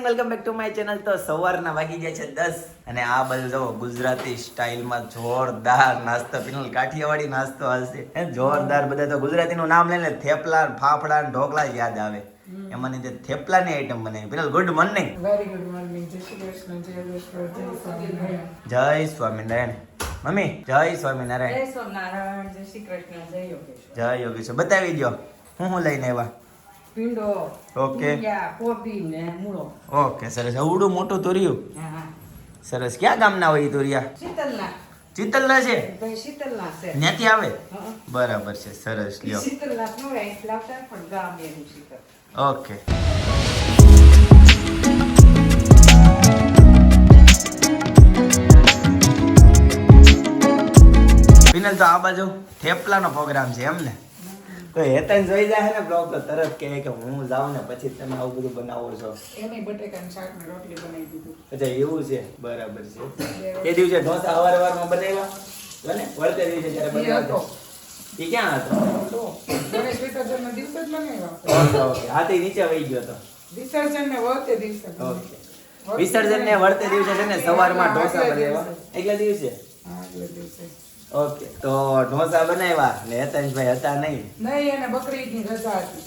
Morning welcome back to my channel તો સવારના વાગી ગયા છે દસ અને આ બધું જો ગુજરાતી સ્ટાઇલમાં જોરદાર નાસ્તો પીનલ કાઠિયાવાડી નાસ્તો હશે જોરદાર બધા તો ગુજરાતીનું નામ લઈને થેપલા ફાફડા ઢોકળા યાદ આવે. એમાંની જે થેપલાની આઈટમ બનાવી. Pinal good morning very good morning Jai Shri Krishna જય સ્વામિનારાયણ. મમ્મી જય સ્વામિનારાયણ. જય સ્વામિનારાયણ જય શ્રી કૃષ્ણ જય યોગેશ્વર. જય યોગેશ્વર. બતાવી દો હું હું લઈને આવ્યા? પિંડો ઓકે. કોબી ને મૂળો. ઓકે સરસ. અવડું મોટું તોર્યું. સરસ. ક્યાં ગામના હોય તોરિયા? શીતલના. ચિતલના છે? શીતલના છે. ત્યાંથી આવે? બરાબર છે. સરસ. લ્યો. શીતલના પણ ગામ એનું શીતલ. ઓકે. બિનલ તો આ બાજુ થેપલાનો પ્રોગ્રામ છે એમ ને? તો હેતન જોઈ જાય ને બ્લોગ તો તરત કહે કે હું જાઉં ને પછી તમે આવું બધું બનાવો છો. એની બટેકાનું શાક ને રોટલી બનાવી દીધું. અચ્છા એવું છે? બરાબર છે. એ દિવસે ઢોસા અવાર હવારમાં બનાવ્યા બને વળતે દિવસે જ્યારે બનાવ્યા. એ ક્યાં હતો? ગણેશ વિસર્જનનો દિવસ જ બનાવ્યો ઓકે ઓકે. હા તે નીચે વહી ગયો હતો વિસર્જન ને વળતે દિવસે ઓકે. વિસર્જન ને વળતે દિવસે છે ને સવારમાં ઢોસા બનાવ્યા. એકલા દિવસે? હા, આગલે દિવસે. ઓકે તો ઢોસા બનાવ્યા ને હેતાંશભાઈ હતા નહીં? નહીં એને બકરી રજા હતી.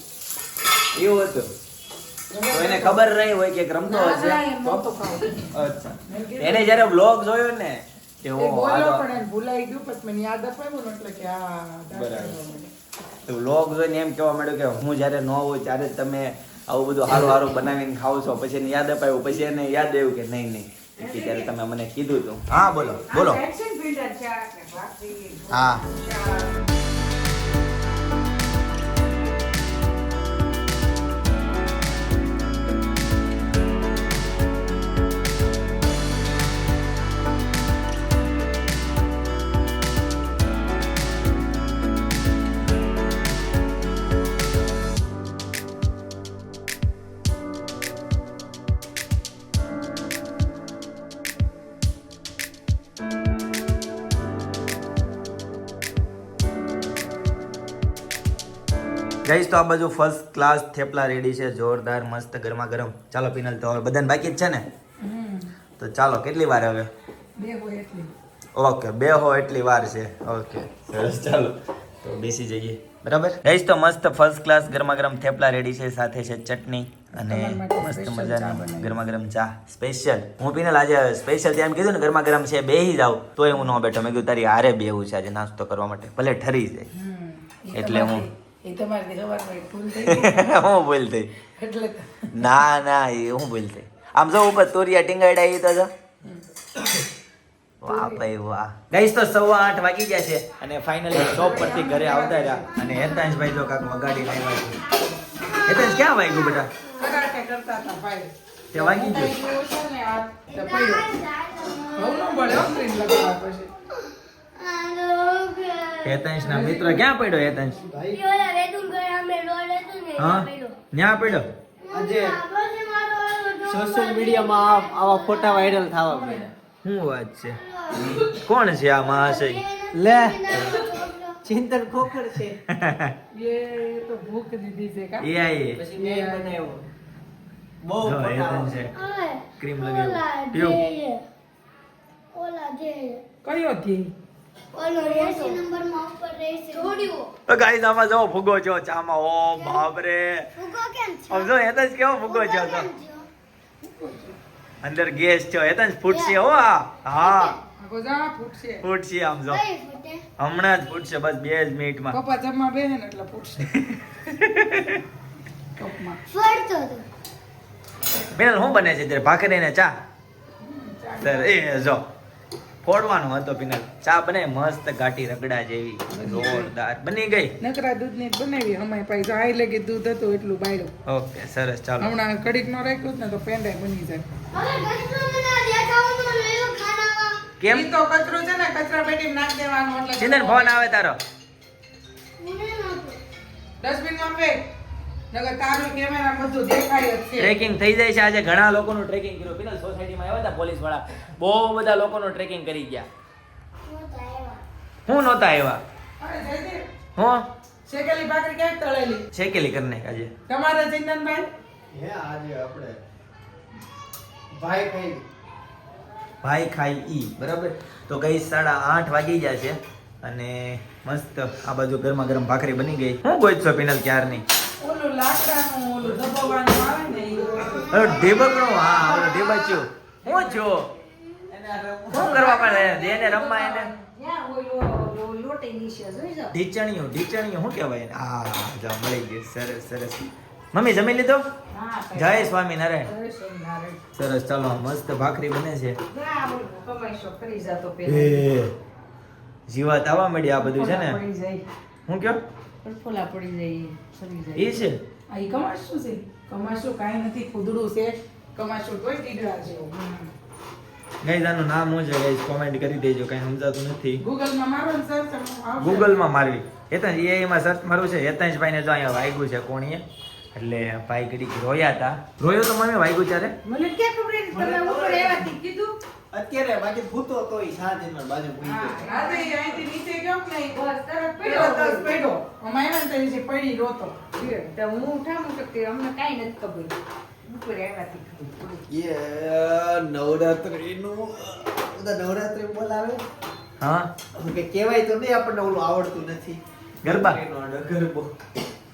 એવું હતું? તો એને ખબર રહી હોય કે રમતો હશે? તો? અચ્છા. એને જ્યારે બ્લોગ જોયો ને કે ઓ પણ ભૂલાઈ ગયું પછી મને યાદ અપાવ્યું એટલે કે આ બરાબર. તો બ્લોગ જોઈને એમ કહેવા માંડ્યું કે હું જ્યારે ન હોઉં ત્યારે તમે આવું બધું સારું સારું બનાવીને ખાવ છો. પછી એને યાદ અપાયું પછી એને યાદ આવ્યું કે નહીં નહીં. કે ત્યારે તમે મને કીધું હતું હા બોલો બોલો. હા. ગઈશ તો આ બાજુ ફર્સ્ટ ક્લાસ થેપલા રેડી છે. જોરદાર મસ્ત ગરમા ગરમ ચાલો પિનલ તો હવે બધાને બાકી જ છે ને? તો ચાલો કેટલી વાર હવે? બે ઓકે બે હો એટલી વાર છે. ઓકે સરસ ચાલો. તો બેસી જઈએ. બરાબર? ગઈશ તો મસ્ત ફર્સ્ટ ક્લાસ ગરમા ગરમ થેપલા રેડી છે. સાથે છે ચટણી અને મસ્ત મજાની ગરમા ગરમ ચા. સ્પેશિયલ હું પીને આજે સ્પેશિયલ ત્યાં કીધું ને ગરમા ગરમ છે બેહી જાવ તોય હું ન બેઠો. મેં કીધું તારી હારે બેવું છે આજે નાસ્તો કરવા માટે. ભલે ઠરી જાય. એટલે હું- એ તમારી સવારમાં એક ભૂલ થઈ હું ભૂલ થઈ. એટલે ના ના એ હું ભૂલ થઈ. આમ જો ઉપર તોરિયા ટીંગાડા એ તો જો. વાહ ભાઈ વાહ. ગાઈસ તો સવા આઠ વાગી ગયા છે અને ફાઇનલી શોપ પરથી ઘરે આવતા રહ્યા. અને હેતાંશભાઈ જો કાંક વગાડી આવ્યા છે. હેતાંશ ક્યાં વાગ્યું બેટા કરતા હતા ભાઈ. તે વાગી ગયું. હેતાંશ ના મિત્ર ક્યાં પડ્યો હેતાંશ? હા? ન્યા પડ્યો? આજે સોશિયલ મીડિયામાં આવા ફોટા વાયરલ થવા માંડ્યા શું વાત છે? કોણ છે આ મહાશય? લે ચિંતન ખોખર છે. એ તો ભૂખ દીધી છે કા? એ આઈ પછી મેં બનાવ્યો. બહુ ફોટા છે. ક્રીમ લગાવ્યો. ઓલા જે કયો ધ્યેય તો ગાઈસ આમાં જો ફુગો છો ચામાં ઓ બાપ રે આમ જો હેતાંશ કેવો ફુગો છો તો. અંદર ગેસ છો હેતાંશ ફૂટશે હો આ. હા. ફૂટશે. ફૂટશે આમ જો. હમણાં જ ફૂટશે બસ બે જ મિનિટમાં. પપ્પા જમવા બેહે ને એટલે ફૂટશે. કપમાં બેન શું બને છે ત્યારે ભાખરી ને ચા. સર એ જો. ફોડવાનો હતો પિનલ ચા બને મસ્ત ઘાટી રગડા જેવી. જોરદાર. બની ગઈ. નકરા દૂધની જ બનાવી. અમારી પાસે જો આઈ લગી દૂધ હતું એટલું બાળ્યું ઓકે સરસ. ચાલો. હમણાં કડીક નો રાખ્યું જ ને તો પેંડાય બની જાય. કેમ? તો કચરો છે ને કચરા પેટી નાખ દેવાનો એટલે ફોન આવે તારો. ડસ્ટબિનમાં ફેંક. ટ્રેકિંગ થઈ જાય છે. આજે ઘણા લોકોનું ટ્રેકિંગ કર્યું. પિનલ સોસાયટીમાં આવ્યા હતા પોલીસવાળા. બહુ બધા લોકોનું ટ્રેકિંગ કરી ગયા. હું નહોતા આવ્યા. હું? શેકેલી ભાખરી ક્યાંક તળેલી? શેકેલી કરી નાખ આજે. તમારે ચિંતનભાઈ હે આજે આપણે ભાઈ ખાઈ. ભાઈ ખાઈ ઈ બરાબર? તો ગઈ સાડા આઠ વાગી ગયા છે અને મસ્ત આ બાજુ ગરમા ગરમ ભાખરી બની ગઈ. હું ગોઈ છો પિનલ ક્યારની? ઓલું લાકડાનું ઓલું દબાવવાનું આવે ને ઈ. અરે હા ઓલો ઢેબચ્યું. હું છો? શું કરવા પડે? એને રમવા એને? ઢીચણીયું ઢીચણીયું શું કહેવાય એને? હા જો મળી ગયું. સરસ સરસ. મમ્મી જમી લીધો? જય સ્વામી નારાયણ સરસ ચાલો મસ્ત ભાખરી બને છે. એ જીવાત આવવા મળી આ બધું છે ને? હું કયો? ફોલા પડી જાય સરી એ છે? આ ઈ કમાશું છે? કમાશું કાંઈ નથી ખુદડું છે. કમાશું તોય ટીડરા જેવું ગાઈઝ આનું નામ હું છે ગાઈઝ કોમેન્ટ કરી દેજો કઈ સમજાતું નથી. ગૂગલમાં મારો સર્ચ. ગૂગલમાં મારવી. હેતાંશ એઆઈમાં સર્ચ મારું છે હેતાંશ ભાઈને જો અહીંયા વાગ્યું છે કોણીએ? એટલે ભાઈ ઘડીક રોયા હતા રોયો તો મને વાગ્યું ત્યારે મને ક્યાં ખબર હતી? તમે ઉપર આવ્યાથી કીધું અત્યારે બાકી ભૂતો તો ઈ સાતમાં બાજુ ભૂઈ હા, તો રાતે ઈ અહીંથી નીચે ગયો કે નહીં? બસ તરત પડ્યો બસ પડ્યો. આવ્યા તો નીચે પડી રોતો. તો હું ઉઠાવું તો કે અમને કાંઈ નથી ખબર ઉપર આવ્યાથી ખબર પડી. એ બધા નવરાત્રી બોલાવે હા કે કહેવાય તો નહીં આપણને ઓલું આવડતું નથી ગરબા. ગરબો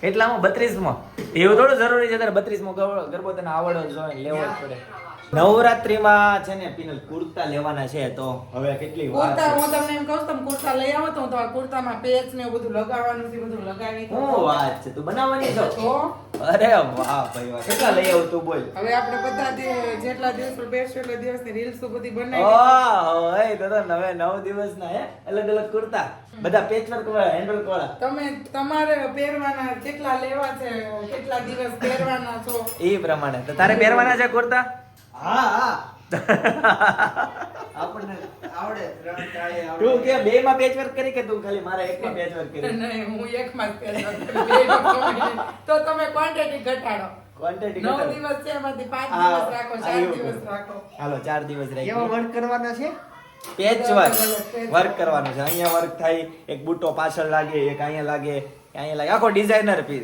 એટલામાં બત્રીસમાં. એવું થોડું જરૂરી છે તારે બત્રીસમાં ગરબો તને આવડવો જોઈએ લેવો જ પડે. નવરાત્રીમાં છે ને પિનલ કુર્તા લેવાના છે તો હવે કેટલી વાર કુર્તા હું તમને એમ કહું તમે કુર્તા લઈ આવો તો હું તમારા કુર્તામાં પેચ ને બધું લગાવવાનું છે, બધું લગાવી હું વાત છે તું બનાવવાની છો? તો? અરે વાહ ભાઈ વાહ કેટલા લઈ આવું તું બોલ. હવે આપણે બધા જેટલા દિવસ પર બેસશું એટલા દિવસની રીલ્સ બધી બનાવી ઓહો એ તો તો નવે નવ દિવસના હે અલગ અલગ કુર્તા. બધા પેચવર્ક વાળા હેન્ડલ વાળા. તમે તમારે પહેરવાના કેટલા લેવા છે કેટલા દિવસ પહેરવાના છો? એ પ્રમાણે. તો તારે પહેરવાના છે કુર્તા? હા હા. આપણને આવડે ત્રણ ચાળે આવડે. તું કે બે માં પેચવર્ક કરી કે તું ખાલી મારા એકમાં પેચવર્ક કરી? નહીં હું એકમાં જ પહેરવા કરું. બે નો comment. તો તમે ઘટાડો. ક્વોન્ટિટી નવ દિવસ છે એમાંથી પાંચ દિવસ રાખો ચાર દિવસ. રાખો. હાલો ચાર દિવસ એવા રાખી વર્ક કરવાના છે? પેચ વર્ક વર્ક કરવાનું છે. અહીંયા વર્ક થાય એક બુટ્ટો પાછળ લાગે એક અહીંયા લાગે અહીંયા લાગે આખો ડિઝાઇનર પીસ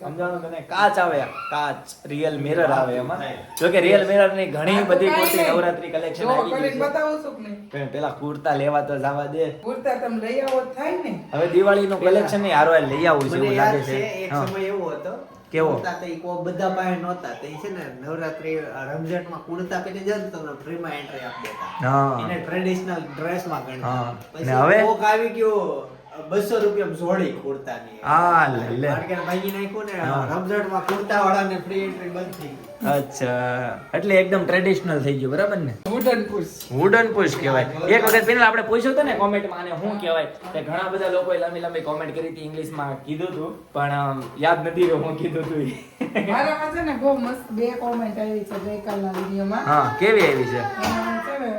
સમજાણું તને કાચ આવે કાચ રિયલ મિરર આવે એમાં. જો કે રિયલ મિરરની ઘણી બધી કાંઈ નવરાત્રી કલેક્શન આવી ગઈ છે. બતાવું છું કે પેલા કુર્તા લેવા તો જવા દે. કુર્તા તમે લઈ આવો થાય ને. હવે દિવાળી નું કલેક્શનની હારો લઈ આવું છે એવું લાગે છે. એક સમય એવો હતો. કેવો? બધા પાસે નહોતા. તે છે ને નવરાત્રી રમઝાનમાં કુર્તા પહેરી જાય તો ફ્રી માં એન્ટ્રી આપી દેતા. હા. એને ટ્રેડિશનલ ડ્રેસમાં ગણતા. ને પછી હવે? કોક આવી ગયો. બસો રૂપિયા જોડી કુર્તાની. હા લે લે. કે ભાંગી ને રમઝટમાં કુર્તા વાળાને ફ્રી એન્ટ્રી બંધ થઈ ગઈ. અચ્છા. એટલે એકદમ ટ્રેડિશનલ થઈ ગયું બરાબર ને? વુડન પુશ વુડન પુશ કહેવાય. એક વખત પેલા આપણે પૂછ્યું હતું ને કોમેન્ટમાં આને શું કહેવાય તે ઘણા બધા લોકોએ લાંબી લાંબી કોમેન્ટ કરી હતી ઇંગ્લિશમાં કીધું હતું પણ યાદ નથી રહ્યું હું કીધું હતું. મારામાં છે ને બહુ મસ્ત બે કોમેન્ટ આવી છે ગઈકાલના વિડીયોમાં. હા કેવી આવી છે ને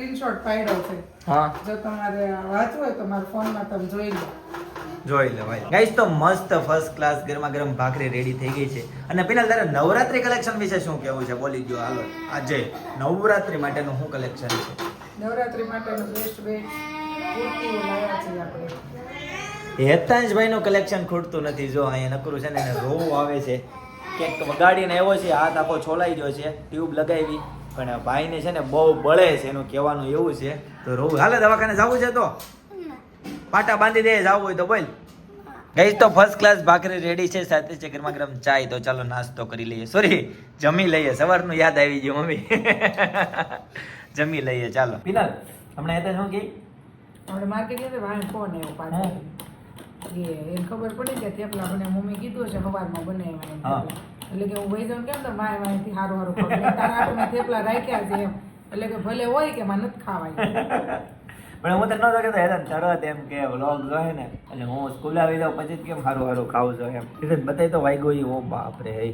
સ્ક્રીનશોટ પાડ્યો છે. હા. જો તમારે વાંચવું હોય તો મારા ફોનમાં તમે જોઈ લો. જોઈ લો ભાઈ. ગાઈસ તો મસ્ત ફર્સ્ટ ક્લાસ ગરમા ગરમ ભાખરી રેડી થઈ ગઈ છે. અને પેલા તારે નવરાત્રી કલેક્શન વિશે શું કેવું છે? બોલી ગયો હાલો. આજે નવરાત્રી માટેનું શું કલેક્શન છે? નવરાત્રી માટેનું બેસ્ટ બેસ્ટ કુર્તીઓ લાવ્યા છે આપણે. હેતાંશભાઈ નું કલેક્શન ખૂટતું નથી. જો અહીંયા નકરું છે ને એને રોવું આવે છે. ક્યાંક વગાડીને આવ્યો છે હાથ આખો છોલાઈ ગયો છે ટ્યુબ લગાવી. પણ ભાઈને છે ને બહુ બળે છે એનું કહેવાનું એવું છે. તો રોવું હાલે દવાખાને જવું છે તો? પાટા બાંધી દે જવું હોય તો બોલ. ગઈ તો ફર્સ્ટ ક્લાસ ભાખરી રેડી છે સાથે છે ગરમા ગરમ ચાય. તો ચાલો નાસ્તો કરી લઈએ. સોરી જમી લઈએ. સવારનું યાદ આવી ગયું મમ્મી. જમી લઈએ ચાલો. પિનલ હમણાં તો શું કહી? આપણે માર્કેટ ગયા ભાઈ ફોન આવ્યો પાછો. એ ખબર પડી કે થેપલા બને મમ્મી કીધું છે સવારમાં બનાવ્યા. એટલે કે હું વહી જાઉં કેમ તો માય માયથી હારું હારું ખાવ. તારા હાટુ મેં થેપલા રાખ્યા છે એમ. એટલે કે ભલે હોય કે માં નથી ખાવાય. પણ હું તને નતો કહેતો હેરાન તરત એમ કે વ્લોગ જોહે ને એટલે હું સ્કૂલ આવી જાઉં પછી જ કેમ હારું હારું ખાવું છું એમ. એટલે બતાવી તો વાગ્યો ઈ ઓ બાપ રે હે.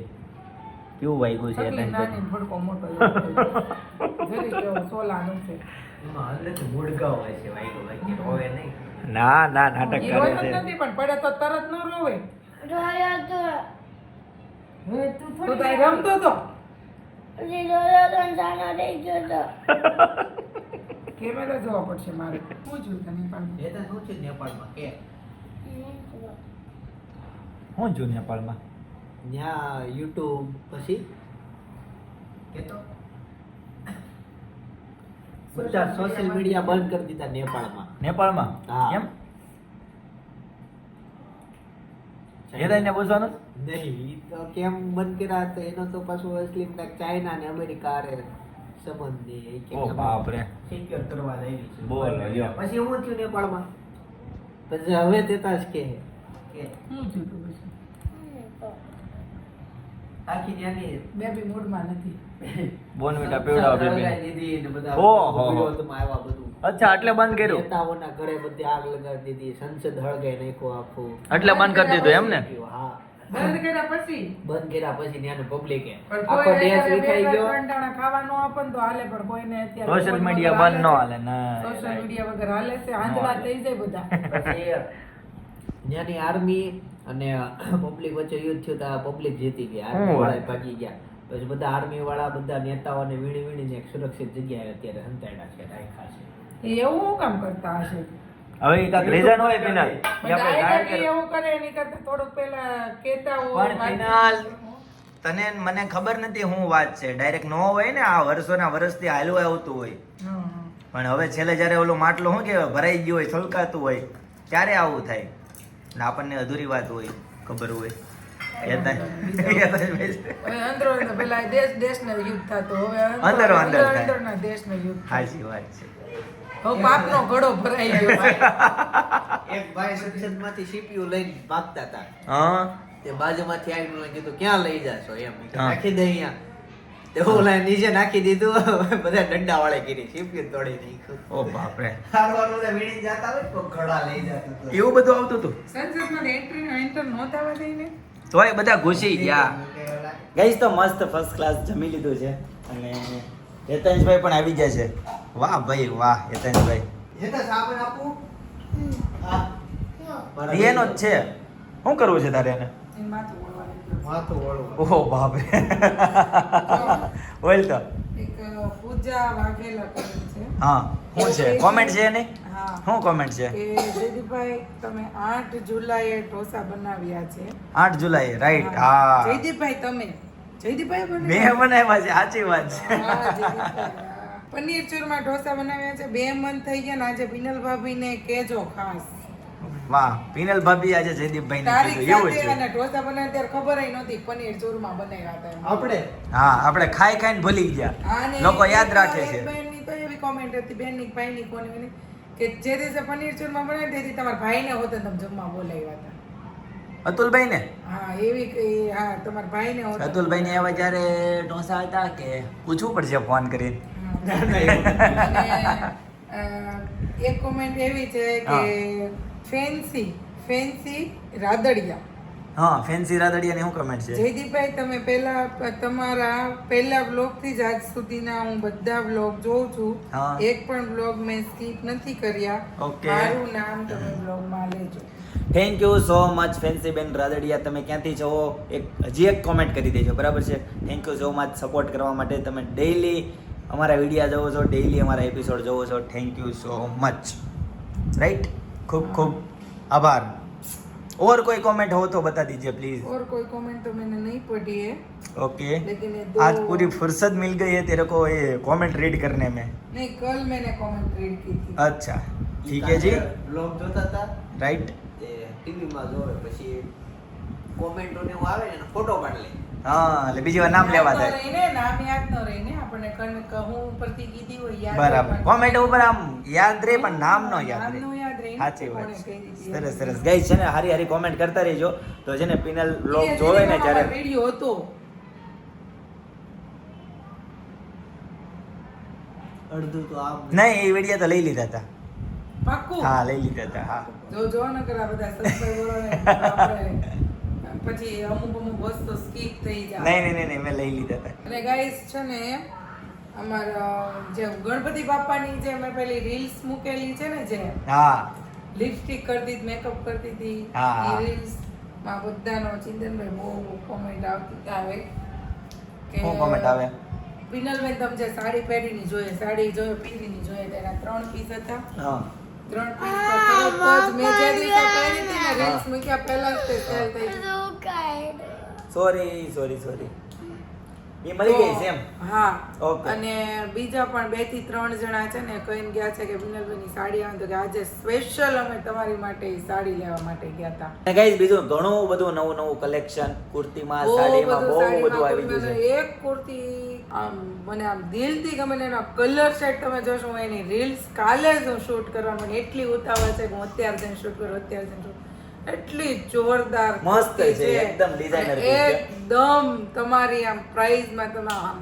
કેવું વાગ્યું છે એને નાની ભડકો મોટો સોલાનું છે. ના ના નાટક કરે છે. નથી પણ પડે તો તરત ન રોવે. રોયો તો હવે તું તું તાઈ રમતો તો? પછી રોયો જાનો રહી ગયો તો. કેમેરા જોવા પડશે મારે. શું જોયું તને પણ એ તો શું છે નેપાળમાં કે? હું છું નેપાળમાં? ત્યાં યુટ્યુબ પછી? કેતો બધા સોશિયલ મીડિયા બંધ કરી દીધા નેપાળમાં. નેપાળમાં? હા. કેમ હેદાઈને પૂછવાનું નહીં તો કેમ બંધ કર્યા તો એનો તો પાછું અસલી કાંઈક ચાઇના ને અમેરિકા હારે સંબંધ ઓ બાપ રે સિક્યોર કરવા જઈ છે. બોલો, પછી હું થયું નેપાળમાં? પછી હવે તેતા જ કે. કે? થયું તું પછી? આખી ત્યાંની બેબી મૂડમાં નથી. બોનવીટા પીવડાવો બેબી. ઓહો. તો આવ્યા બધું. અચ્છા એટલે બંધ કર્યું? નેતાઓના ઘરે બધી આગ લગાવી દીધી સંસદ હળગાઈ નાખ્યું આખું. એટલે બંધ કરી દીધું એમ ને? હા. બંધ કર્યા પછી? બંધ કર્યા પછી ત્યાંનું પબ્લિકે આખો દેશ વિખાઈ ગયો. ત્રણ દાણા ખાવા ન આપે ને તો હાલે પણ કોઈને અત્યારે સોશિયલ મીડિયા બંધ ન હાલે ના. સોશિયલ મીડિયા વગર હાલે છે આંધળા થઈ જાય બધા. ત્યાંની આર્મી અને પબ્લિક વચ્ચે યુદ્ધ થયું તા પબ્લિક જીતી ગયા. આર્મી વાળા ભાગી ગયા. પછી બધા આર્મી વાળા બધા નેતાઓને વીણી વીણીને એક સુરક્ષિત જગ્યાએ અત્યારે સંતાડ્યા છે રાખ્યા છે. એવું હું કામ કરતા હશે? હવે એ કાંઈક રીઝન હોય પિનાલ કે આપણે જાણ આઈડિયા એવું કરે એની કરતા થોડું પહેલા કહેતા હોય પણ પિનાલ તને મને ખબર નથી શું વાત છે. ડાયરેક્ટ નો હોય ને આ વર્ષોના વર્ષથી હાલવું આવતું હોય. પણ હવે છેલ્લે જ્યારે ઓલો માટલો શું કહેવાય ભરાઈ ગયો હોય છલકાતું હોય ત્યારે આવું થાય. એટલે આપણને અધૂરી વાત હોય ખબર હોય. અંદરો અંદર પેલા દેશ દેશનો યુદ્ધ થતો. હવે અંદર અંદર થાય. અંદરના દેશનો યુદ્ધ સાચી વાત છે. પાપનો ઘડો ભરાઈ ગયો એક ભાઈ સત્સંગમાંથી સીપીયુ લઈને ભાગતા હતા. હા. તે બાજુમાંથી આવીને મને કીધું ક્યાં લઈ જાશો? એમ. નાખી દે અહીંયા. તે ઓલા નીચે નાખી દીધું. બધા ડંડા વાળે કરી સીપીયુ તોડી નાખ્યું. ઓ બાપરે. હારવાનું ને વીણી જાતા હોય તો ઘડા લઈ જતા હતા. એવું બધું આવતું હતું? સંસદમાં એન્ટ્રી એન્ટર નહોતા આવવા દઈને તોય બધા ઘૂસી ગયા. ગઈસ તો મસ્ત ફર્સ્ટ ક્લાસ જમી લીધું છે. અને હેતંશભાઈ પણ આવી ગયા છે. વાહ ભાઈ વાહ હેતંશભાઈ હેતન સાબન આપું? હા. મારા એનો જ છે. શું કરવું છે તારે એને? ઓહો બાપરે. બોલ તો. એક પૂજા વાઘેલા છે. હા શું છે? કોમેન્ટ છે એની? હા. શું કોમેન્ટ છે? કે જયદીપભાઈ તમે આઠ જુલાઈએ ઢોસા બનાવ્યા છે. આઠ જુલાઈ રાઈટ હા. જયદીપભાઈ તમે? જયદીપભાઈ મેં બનાવ્યા? છે સાચી વાત છે. પનીર ચૂરમા ઢોસા બનાવ્યા છે. બે મન થઈ ગયા ને આજે પિનલ ભાભીને કેજો ખાસ. વાહ પિનલ ભાભી આજે જયદીપભાઈ ને કીધું એવું છે. અને ઢોસા બનાવ્યા ત્યારે ખબર ય નહોતી પનીર ચૂરમા બનાવ્યા હતા આપણે? હા આપણે ખાઈ ખાઈને ભૂલી ગયા. લોકો યાદ રાખે છે. બહેનની તો એવી કોમેન્ટ હતી બેનની ભાઈની કોની કોની, કે જે દિવસે પનીર ચૂરમા બનાવ્યા તેથી તમારા ભાઈને હોતે તમે જમવા બોલાવ્યા હતા. અતુલભાઈ ને હા એવી હા તમારા ભાઈ ને અતુલભાઈ ને એવા જ્યારે ઢોસા હતા કે પૂછવું પડશે ફોન કરીને. એક કોમેન્ટ એવી છે કે ફેન્સી ફેન્સી રાદડિયા. હા ફેન્સી રાદડિયાની શું કમેન્ટ છે? જયદીપભાઈ તમે પહેલા તમારા પહેલા બ્લોગથી જ આજ સુધીના હું બધા બ્લોગ જોઉં છું. એક પણ બ્લોગ મેં સ્કીપ નથી કર્યા. ઓકે. મારું નામ તમે બ્લોગમાં લેજો. Thank you so much Fancy ben Radadiya. તમે ક્યાંથી છો? એક હજી એક કોમેન્ટ કરી દેજો. બરાબર છે? Thank you so much support કરવા માટે તમે ડેઈલી અમારા વિડીયા જોવો છો ડેઈલી અમારા એપિસોડ જોવો છો thank you so much right ખૂબ ખૂબ આભાર और कोई कमेंट हो तो बता दीजिए प्लीज और कोई कमेंट तो मैंने नहीं पढ़ी है ओके लेकिन ये दो आज पूरी फुर्सत मिल गई है तेरे को ये कमेंट रीड करने में नहीं कल मैंने कमेंट रीड की थी अच्छा ठीक है जी બ્લોગ જોતા હતા राइट તે ટીવીમાં જોવે પછી કોમેન્ટો ને એવું આવે ને ફોટો પાડી લે હા એટલે બીજી વાર નામ લેવા થાય. એને નામ યાદ ન રહીને આપણે કન- કહું ઉપરથી કીધી હોય યાદ બરાબર. કોમેન્ટ ઉપર આમ યાદ રહે પણ નામ નો યાદ રહે રહે. ને સાચી વાત સરસ સરસ. ગઈ છે ને હારી હારી કોમેન્ટ કરતા રહેજો. તો છે ને પિનલ લોક જોવે ને જ્યારે વિડિયો હતો. અડધું તો આમ નહીં એ વિડિયો તો લઈ લીધા હતા. પાક્કું? હા લઈ લીધા હતા હા. જો જો ન કરા બધા સબસ્ક્રાઇબરોને આપણે પછી અમુક અમુક વસ્તુ સ્કીપ થઈ જાય. નહીં નહીં નહીં, મેં લઈ લીધા હતા. અને ગાઈસ છે ને અમારા જે ગણપતિ બાપાની જે મેં પેલી રીલ્સ મૂકેલી છે ને જે હા. લિપસ્ટિક કરતી મેકઅપ કરતી હતી હા, એ રીલ્સમાં બધાનો ચિંતનભાઈ બહુ કોમેન્ટ આવતી આવે. કે કોમેન્ટ આવે? પિનલબેન તમે જે સાડી પહેરીની જોઈએ સાડી જોઈએ પહેરીની જોઈએ તેના ત્રણ પીસ હતા. હા. ત્રણ પીસ તો તરત જ મેં જે દિવસે પહેરી હતી ને રીલ્સ મૂક્યા પહેલા જ તે સેલ થઈ ગઈ સોરી સોરી સોરી એ મળી ગઈ છે એમ? હા. ઓકે અને બીજા પણ બેથી ત્રણ જણા છે ને કહીને ગયા છે કે વિનલભાઈની સાડી આવે તો કે આજે સ્પેશિયલ અમે તમારી માટે સાડી લેવા માટે ગયા હતા. અને ગાઈસ બીજું ઘણું બધું નવું નવું કલેક્શન કુર્તીમાં બહુ સાડીમાં બધું બહુ બધું આવી ગયું છે. એક કુર્તી આમ મને આમ દિલથી ગમે ને એનો કલર સેટ તમે જોશો હું એની રીલ્સ કાલે જ હું શૂટ કરવાનું મને એટલી ઉતાવળ છે કે હું અત્યારે જઈને શૂટ કરું અત્યારે જઈને shoot એટલી જોરદાર મસ્ત છે, એકદમ છે. એકદમ તમારી આમ પ્રાઇઝમાં તમે આમ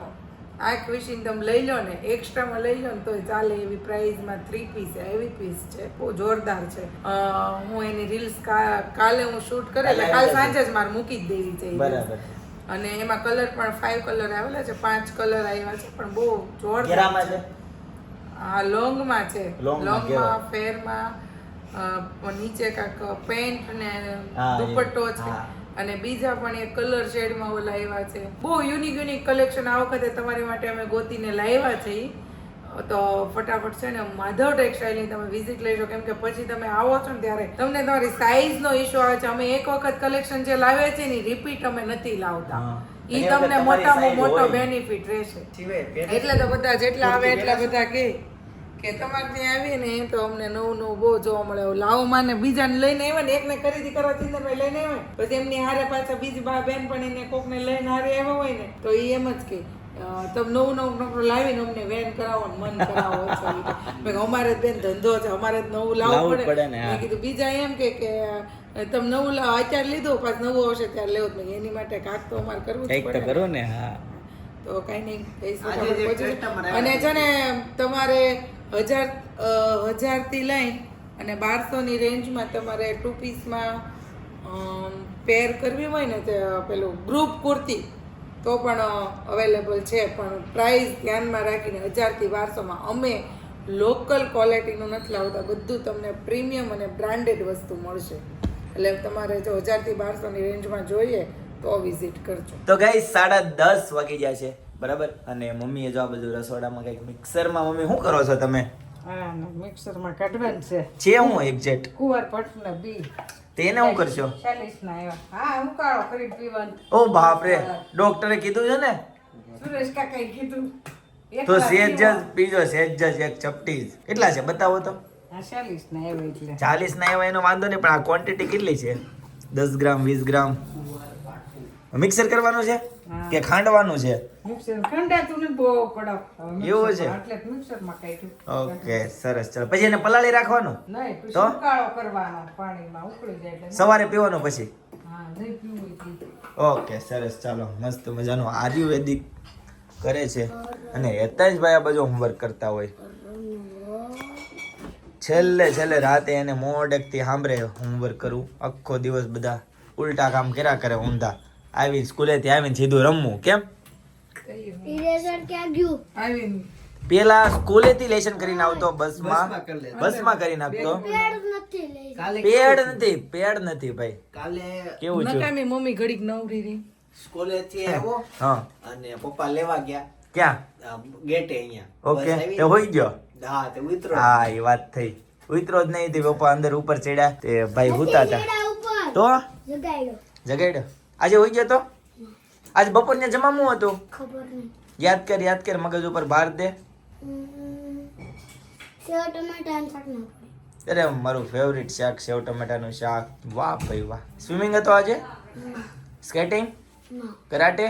આંખ વિશીને તમે લઈ લો ને એક્સ્ટ્રામાં લઈ લો ને તો ચાલે એવી પ્રાઇઝમાં થ્રી પીસ એવી પીસ છે. બહુ જોરદાર છે. હું એની રીલ્સ કાલે હું શૂટ કરે એટલે કાલ સાંજે જ મારે મૂકી જ દેવી છે બરાબર. અને એમાં કલર પણ ફાઈવ કલર આવેલા છે પાંચ કલર આવ્યા છે પણ બહુ જોરદાર છે. આ લોંગમાં છે. લોંગમાં. ફેરમાં નીચે કાંક પેન્ટ ને દુપટ્ટો છે. અને બીજા પણ એ કલર શેડમાં ઓલા આવ્યા છે. બહુ યુનિક યુનિક કલેક્શન આ વખતે તમારી માટે અમે ગોતીને લાવ્યા છે તો ફટાફટ છે ને માધવ ટેક્સટાઇલની તમે વિઝિટ લેજો. કેમ કે પછી તમે આવો છો ને ત્યારે તમને તમારી સાઈઝનો ઇશ્યુ આવે છે. અમે એક વખત કલેક્શન જે લાવે છે ને રિપીટ અમે નથી લાવતા. ઈ તમને મોટામાં મોટો બેનિફિટ રહેશે. એટલે તો બધા જેટલા આવે એટલા બધા કે. કે તમારે ત્યાં આવીએ ને તો અમને નવું નવું બહુ જોવા મળે. લાવો માને બીજાને લઈને આવ્યા ને એકને ખરીદી કરવા ચિંતનભાઈ લઈને આવ્યા. પછી એમની હારે પાછા બીજી બા બેન પણ એને કોકને લઈને હારે આવ્યા હોય ને તો એ એમ જ કે તમે નવું નવું નોકરો લાવીને અમને વેન કરાવો ને મન કરાવો. અમારે જ બેન ધંધો છે અમારે જ નવું લાવવું પડે. મેં કીધું બીજા એમ કે કે તમે નવું લાવો અત્યારે લીધું પાછું નવું આવશે ત્યારે લેવું. જ નહીં એની માટે કાક તો અમારે કરવું જ કંઈક તો પડે. કરો ને હા. તો કઈ નહીં અને છે ને તમારે હજાર હજારથી લઈ અને બારસોની રેન્જમાં તમારે ટુ પીસમાં પેર કરવી હોય ને તે, પેલું ગ્રુપ કુર્તી, તો પણ અવેલેબલ છે. પણ પ્રાઇસ ધ્યાનમાં રાખીને હજારથી બારસોમાં અમે લોકલ ક્વોલિટીનું નથી લાવતા. બધું તમને પ્રીમિયમ અને બ્રાન્ડેડ વસ્તુ મળશે. એટલે તમારે જો હજારથી બારસોની રેન્જમાં જોઈએ, તો વિઝિટ કરજો. તો ગાઈ સાડા દસ વાગી ગયા છે. બરાબર? અને મમ્મીએ જો આ બધું રસોડામાં કંઈક મિક્સરમાં મમ્મી શું કરો છો તમે? મિક્સરમાં કાઢવાનું છે. છે હું એક્ઝેક્ટ કુંવર પટના બી. તેને શું કરશો? ઓ બાપ હા બાપરે ડોક્ટરે કીધું છે ને? સુરેશ કાકાએ કીધું. તો સેજ જ બીજો પીજો સેજ જ એક ચપટી કેટલા છે? બતાવો તો. ચાલીસ ના ના એવા એનો વાંધો નહીં પણ આ ક્વોન્ટિટી કેટલી છે? દસ ગ્રામ વીસ ગ્રામ. મિક્સર કરવાનું છે? હા. કે ખાંડવાનું છે? એવું છે? ઓકે સરસ. ચલો પછી એને પલાળી રાખવાનું? તો? સવારે પીવાનું પછી. ઓકે સરસ. ચાલો મસ્ત મજાનું આયુર્વેદિક કરે છે. અને હેતાંશભાઈ આ બધું હોમવર્ક કરતા હોય. છેલ્લે છેલ્લે રાતે એને મોડેકથી સાંભળે હોમવર્ક કરું. આખો દિવસ બધા ઉલટા કામ કર્યા કરે ઊંધા. આવીને સ્કૂલેથી આવીને સીધું રમવું કેમ? પેલા સ્કૂલેથી લેશન કરીને આવતો બસમાં. બસમાં કરી લે. બસમાં કરી પેડ નથી પેડ નથી ભાઈ. કેવું છે મમ્મી ઘડીક નવરી રહી. સ્કૂલેથી આવ્યો હા. અને પપ્પા લેવા ગયા. ક્યાં? ગેટે અહીંયા. ઓકે. તે હોઈ ગયો? હા તે ઉતરો. હા એ વાત થઈ. ઉતરો જ નહીં તે પપ્પા અંદર ઉપર ચડ્યા. તે ભાઈ હુતા હતા તો? જગાડ્યો. જગાડ્યો? આજે હોઈ ગયો તો? આજ બપોરને જમામું હતું? ખબર નહીં. યાદ કર યાદ કર મગજ ઉપર ભાર દે. સેવ ટમેટા અને શાક નાખો અરે મારું ફેવરિટ શાક સેવ ટમેટાનું શાક. વાહ ભાઈ વાહ. સ્વિમિંગ હતો આજે? સ્કેટિંગ કરાટે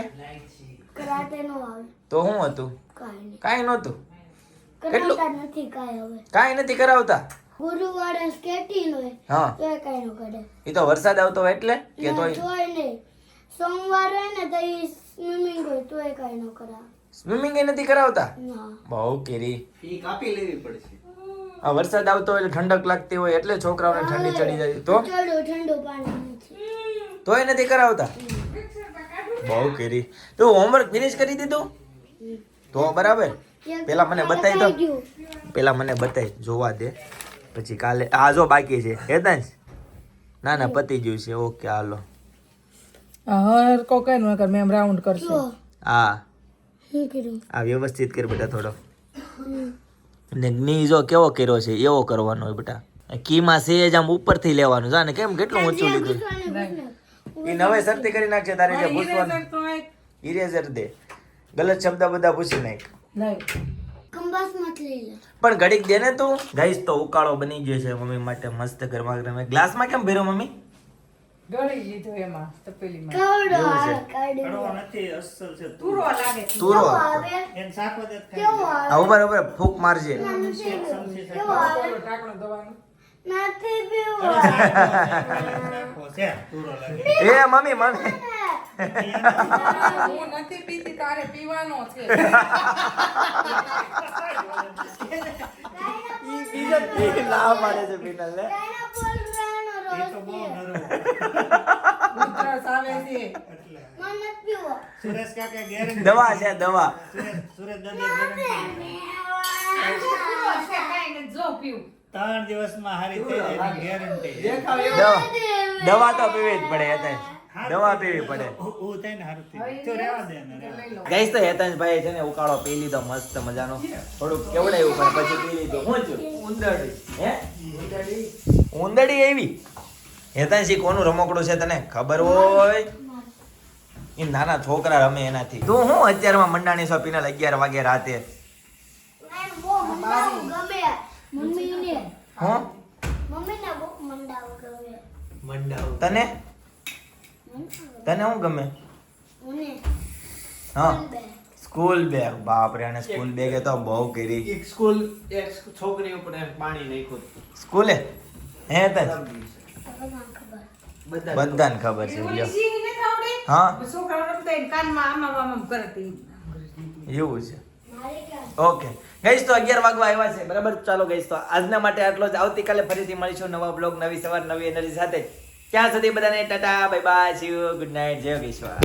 કરાટે નો આવે. તો શું હતું? કાંઈ નહીં. નહોતું. કેટલું? નથી કાંઈ હવે. કાઈ નથી કરાવતા? ગુરુવારે સ્કેટિંગ હોય હા. તો એ નો કરે. એ તો વરસાદ આવતો હોય એટલે કે તોય નહીં. સોમવારે ને તઈ સ્વિમિંગ હોય તો એ કાંઈ નો કરા સ્વિમિંગ એ નથી કરાવતા? બહુ કેરી. ફી કાપી લેવી પડશે. આ વરસાદ આવતો હોય એટલે ઠંડક લાગતી હોય એટલે છોકરાઓને ઠંડી ચડી જાય. તો? ચડો ઠંડુ પાણી તો તોય નથી કરાવતા? બહુ કેરી. તો હોમવર્ક ફિનિશ કરી દીધું? તો બરાબર. પેલા મને બતાવી દો. ગયું. પેલા મને બતાવી જોવા દે. પછી કાલે આ જો બાકી છે. હેતાંશ ના ના પતી ગયું છે. ઓકે હાલો. હર કો કઈ ન કર મેમ રાઉન્ડ કરશે. હા. કર્યું? આ વ્યવસ્થિત કર બેટા થોડો. ને ની જો કેવો કર્યો છે એવો કરવાનો હોય બેટા. કીમાં સેજ આમ ઉપરથી લેવાનું જાને કેમ કેટલું ઊંચું લીધું? એ નવે સરતી કરી નાખશે તારે જે ભૂસવાનું. ઇરેઝર દે. ગલત શબ્દ બધા પૂછી નાખ. નહીં. પણ ઘડીક દે ને તું. ગાઈસ તો ઉકાળો બની ગયો છે મમ્મી માટે મસ્ત ગરમા ગરમ ગ્લાસમાં કેમ ભેરો મમ્મી? ગળી લીધો એમાં તપેલીમાં. કડવો નથી અસલ છે પૂરો લાગે છે. તુરો કેવો શાક જ કેવો આ ઊભા ઊભા ફૂક મારજે. કેવો આવે? ઢાંકણો દવાનું નથી પીવો નાખો છે. પૂરો લાગે. એ મમ્મી મમ્મી હું નથી પીતી તારે પીવાનો છે. ના પાડે છે પીનલ ને એ તો બહુ છે. ઉધરસ આવે છે. એટલે. મને પીવો. સુરેશ કાકા ગેરંટી દવા છે દવા. સુરેશ દાદા ગેરંટી. ત્રણ દિવસમાં હારી થઈ એની ગેરંટી દવા તો પીવી જ પડે હેતાંશ. દવા પીવી પડે. ગઈશ તો હેતાંશ ભાઈ છે ને ઉકાળો પી લીધો મસ્ત મજાનો. થોડુંક કેવડાયું પણ પછી પી લીધો. હું છું? ઉંદરડી. હે? ઉંદરડી એવી? હેતાંશી કોનું રમકડું છે તને ખબર હોય? એ નાના છોકરા રમે એનાથી. તું હું અત્યારમાં મંડાણી પીનલ અગિયાર વાગે રાતે. મને બહુ મંડાવું ગમે. મમ્મીને. હું? મમ્મીને બહુ મંડાવું ગમે. મંડાવું. તને? તને શું ગમે? હા. સ્કૂલ બેગ બાપ રે અને સ્કૂલ બેગ તો બહુ કરી. એક સ્કૂલ એક છોકરી ઉપર પાણી નાખ્યું. સ્કૂલે? હે તને બધાને ખબર. બધા બધાને ખબર છે લ્યો? હા. એવું છે. ઓકે. ગઈશ તો અગિયાર વાગવા આવ્યા છે. બરાબર? ચાલો ગઈશ તો આજના માટે આટલો જ. આવતીકાલે ફરીથી મળીશું નવા બ્લોગ નવી સવાર નવી એનર્જી સાથે. ત્યાં સુધી બધાને tata bye bye Shiv good night Jai ગેશ્વર